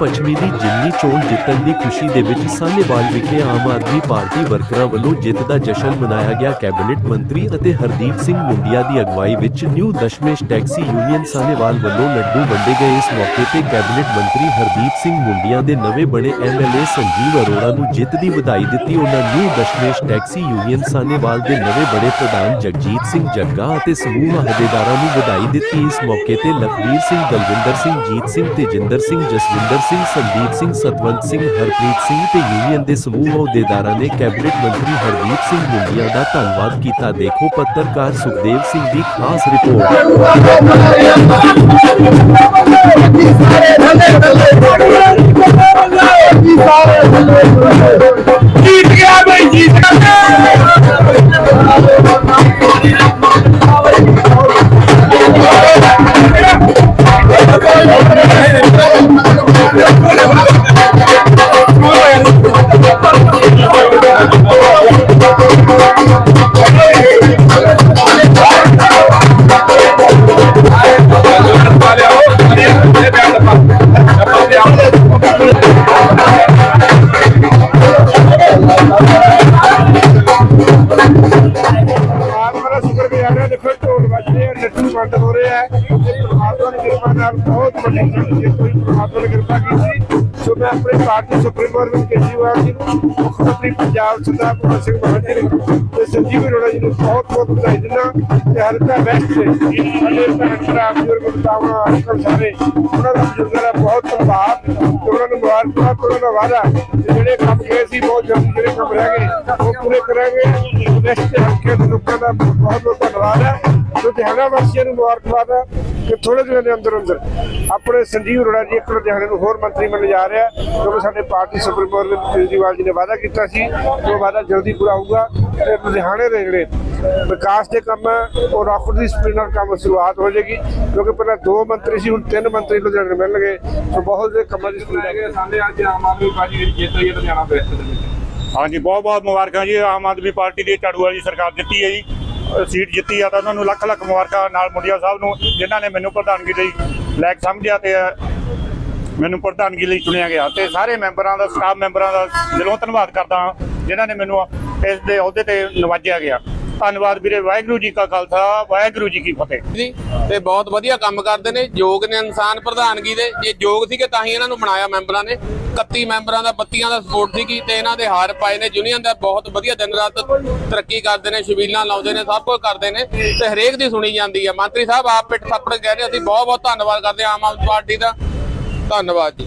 ਪੱਛਮੀ ਦੀ ਜਿਮਨੀ ਚੋਣ ਜਿੱਤਣ ਦੀ ਖੁਸ਼ੀ ਦੇ ਵਿੱਚ ਸਾਹਨੇਵਾਲ ਵਿਖੇ ਆਮ ਆਦਮੀ ਪਾਰਟੀ ਵਰਕਰਾਂ ਵੱਲੋਂ ਜਿੱਤ ਦਾ ਜਸ਼ਨ ਮਨਾਇਆ ਗਿਆ। ਕੈਬਨਿਟ ਮੰਤਰੀ ਅਤੇ ਹਰਦੀਪ ਸਿੰਘ ਮੁੰਡਿਆ ਦੀ ਅਗਵਾਈ ਵਿੱਚ new Dashmesh taxi union Sahnewal ਵੱਲੋਂ ਲੱਡੂ ਵੰਡੇ ਗਏ। ਇਸ ਮੌਕੇ ਤੇ ਕੈਬਨਿਟ ਮੰਤਰੀ ਹਰਦੀਪ ਸਿੰਘ ਮੁੰਡਿਆ ਦੇ ਨਵੇਂ ਬਣੇ ਐਮਐਲਏ ਸੰਜੀਵ ਅਰੋੜਾ ਨੂੰ ਜਿੱਤ ਦੀ ਵਧਾਈ ਦਿੱਤੀ। ਉਹਨਾਂ new Dashmesh taxi union Sahnewal ਦੇ ਨਵੇਂ ਬਣੇ ਪ੍ਰਧਾਨ ਜਗਜੀਤ ਸਿੰਘ ਜੱਗਾ ਅਤੇ ਸਮੂਹ ਅਹੁਦੇਦਾਰਾਂ ਨੂੰ ਵਧਾਈ ਦਿੱਤੀ। ਇਸ ਮੌਕੇ ਤੇ ਲਖਵੀਰ ਸਿੰਘ ਦਲਵਿੰਦਰ ਸਿੰਘ, ਜੀਤ ਸਿੰਘ ਤੇਜਿੰਦਰ ਸਿੰਘ, ਜਸਵਿੰਦਰ ਸਿੰਘ ਸੰਦੀਪ ਸਿੰਘ ਸਤਵੰਤ ਸਿੰਘ ਹਰਪ੍ਰੀਤ ਸਿੰਘ ਤੇ ਯੂਨੀਅਨ ਦੇ ਸਮੂਹ ਅਹੁਦੇਦਾਰਾਂ ਨੇ ਕੈਬਨਿਟ ਮੰਤਰੀ ਹਰਦੀਪ ਸਿੰਘ ਮੁੰਡਿਆ ਦਾ ਧੰਨਵਾਦ ਕੀਤਾ ਦੇਖੋ ਪੱਤਰਕਾਰ ਸੁਖਦੇਵ ਸਿੰਘ ਦੀ ਖਾਸ ਰਿਪੋਰਟ जीत गया भाई जीत ਪਰਮਾਤਮਾ ਲੱਡੂ ਹੋ ਰਿਹਾ ਹੈ। ਪਰਮਾਤਮਾ ਦੀ ਕਿਰਪਾ ਨਾਲ ਬਹੁਤ ਵੱਡੀ ਜਿੱਤ ਹੋਈ ਪਰਮਾਤਮਾ ਨੇ ਕਿਰਪਾ ਕੀਤੀ ਸੋ। ਮੈਂ ਆਪਣੇ ਪਾਰਟੀ ਸੁਪਰੀਮੋ ਅਰਵਿੰਦ ਕੇਜਰੀਵਾਲ ਜੀ ਨੂੰ, ਮੁੱਖ ਮੰਤਰੀ ਪੰਜਾਬ ਸਰਦਾਰ ਭਗਵੰਤ ਸਿੰਘ ਮਾਨ ਜੀ ਨੂੰ ਤੇ ਸੰਜੀਵ ਅਰੋੜਾ ਜੀ ਨੂੰ ਬਹੁਤ ਬਹੁਤ ਵਧਾਈ ਦਿੰਦਾ ਤੇ ਹਲਕਾ ਵੈਸਟ ਦੇ ਸਾਡੇ ਭੈਣ ਭਰਾ, ਬਜ਼ੁਰਗ ਬਤਾਵਾ ਅੰਕਲ ਸਾਰੇ, ਉਹਨਾਂ ਦਾ ਬਜ਼ੁਰਗਾਂ ਦਾ ਬਹੁਤ ਧੰਨਵਾਦ। ਤੇ ਉਹਨਾਂ ਦਾ ਵਾਅਦਾ ਜਿਹੜੇ ਕੰਮ ਗਏ ਸੀ, ਬਹੁਤ ਜਲਦੀ ਜਿਹੜੇ ਕੰਮ ਰਹਿ ਗਏ, ਉਹ ਪੂਰੇ ਕਰਾਂਗੇ। ਨੈਕਸਟ ਹਲਕੇ ਦੇ ਲੋਕਾਂ ਦਾ ਬਹੁਤ ਬਹੁਤ ਧੰਨਵਾਦ ਹੈ। ਲੁਧਿਆਣਾ ਵਾਸੀਆਂ ਨੂੰ ਮੁਬਾਰਕਬਾਦ ਹੈ ਕਿ ਥੋੜੇ ਦਿਨਾਂ ਦੇ ਅੰਦਰ ਅੰਦਰ ਆਪਣੇ ਸੰਜੀਵ ਅਰੋੜਾ ਜੀ ਇੱਕ ਲੁਧਿਆਣੇ ਨੂੰ ਹੋਰ ਮੰਤਰੀ ਬਣਨ ਜਾ ਰਿਹਾ ਕਿਉਂਕਿ ਸਾਡੇ ਪਾਰਟੀ ਸੁਪਰੀਮੋ ਅਰਵਿੰਦ ਕੇਜਰੀਵਾਲ ਜੀ ਨੇ ਵਾਅਦਾ ਕੀਤਾ ਸੀ ਕਿ ਉਹ ਵਾਅਦਾ ਜਲਦੀ ਪੂਰਾ ਹੋਊਗਾ। ਤੇ ਲੁਧਿਆਣੇ ਦੇ ਜਿਹੜੇ ਵਿਕਾਸ ਦੇ ਕੰਮ ਉਹ ਰਾਕਟ ਦੀ ਸਪੀਡ ਨਾਲ ਕੰਮ ਸ਼ੁਰੂਆਤ ਹੋ ਜਾਏਗੀ ਕਿਉਂਕਿ ਪਹਿਲਾਂ ਦੋ ਮੰਤਰੀ ਸੀ ਹੁਣ ਤਿੰਨ ਮੰਤਰੀ ਲੁਧਿਆਣੇ ਮਿਲਣਗੇ ਸੋ ਬਹੁਤ ਦੇ ਕੰਮਾਂ ਦੀ ਸਪੀਡ ਹੈ ਸਾਡੇ ਅੱਜ ਆਮ ਆਦਮੀ ਪਾਰਟੀ ਦੀ ਜਿੱਤ ਹੋਈ ਹੈ ਲੁਧਿਆਣਾ ਵੈਸਟ ਦੇ ਵਿੱਚ। ਹਾਂਜੀ ਬਹੁਤ ਬਹੁਤ ਮੁਬਾਰਕਾਂ ਜੀ ਆਮ ਆਦਮੀ ਪਾਰਟੀ ਦੀ ਝਾੜੂ ਵਾਲੀ ਸਰਕਾਰ ਜਿੱਤੀ ਹੈ ਜੀ ਸੀਟ ਜਿੱਤੀ ਆ ਤਾਂ ਉਹਨਾਂ ਨੂੰ ਲੱਖ ਲੱਖ ਮੁਬਾਰਕਾਂ ਨਾਲ ਮੁੰਡਿਆ ਸਾਹਿਬ ਨੂੰ ਜਿਨ੍ਹਾਂ ਨੇ ਮੈਨੂੰ ਪ੍ਰਧਾਨਗੀ ਲਈ ਲਾਇਕ ਸਮਝਿਆ ਤੇ ਮੈਨੂੰ ਪ੍ਰਧਾਨਗੀ ਲਈ ਚੁਣਿਆ ਗਿਆ ਤੇ ਸਾਰੇ ਮੈਂਬਰਾਂ ਦਾ ਸਟਾਫ ਮੈਂਬਰਾਂ ਦਾ ਦਿਲੋਂ ਧੰਨਵਾਦ ਕਰਦਾ ਹਾਂ ਜਿਨ੍ਹਾਂ ਨੇ ਮੈਨੂੰ ਇਸ ਦੇ ਅਹੁਦੇ ਤੇ ਨਵਾਜਿਆ ਗਿਆ। ਧੰਨਵਾਦ ਵੀਰੇ, ਵਾਹਿਗੁਰੂ ਜੀ ਕਾ ਖਾਲਸਾ, ਵਾਹਿਗੁਰੂ ਜੀ ਕੀ ਫਤਿਹ। ਜੀ, ਤੇ ਬਹੁਤ ਵਧੀਆ ਕੰਮ ਕਰਦੇ ਨੇ, ਯੋਗ ਨੇ ਇਨਸਾਨ ਪ੍ਰਧਾਨਗੀ ਦੇ, ਜੇ ਯੋਗ ਸੀਗੇ ਤਾਂ ਹੀ ਇਹਨਾਂ ਨੂੰ ਬਣਾਇਆ ਮੈਂਬਰਾਂ ਨੇ। 31 ਮੈਂਬਰਾਂ ਦਾ 32 ਦਾ ਸਪੋਰਟ ਸੀਗੀ ਤੇ ਇਹਨਾਂ ਦੇ ਹਾਰ ਪਾਏ ਨੇ, ਯੂਨੀਅਨ ਦਾ ਬਹੁਤ ਵਧੀਆ ਦਿਨ ਰਾਤ ਤਰੱਕੀ ਕਰਦੇ ਨੇ, ਸ਼ਬੀਲਾਂ ਲਾਉਂਦੇ ਨੇ, ਸਭ ਕੁਝ ਕਰਦੇ ਨੇ ਤੇ ਹਰੇਕ ਦੀ ਸੁਣੀ ਜਾਂਦੀ ਹੈ ਮੰਤਰੀ ਸਾਹਿਬ, ਆਪ ਪਿੱਠ ਥੱਪੜ ਕਹਿ ਰਹੇ ਅਸੀਂ ਬਹੁਤ ਬਹੁਤ ਧੰਨਵਾਦ ਕਰਦੇ ਹਾਂ ਆਮ ਆਦਮੀ ਪਾਰਟੀ ਦਾ। ਧੰਨਵਾਦ ਜੀ।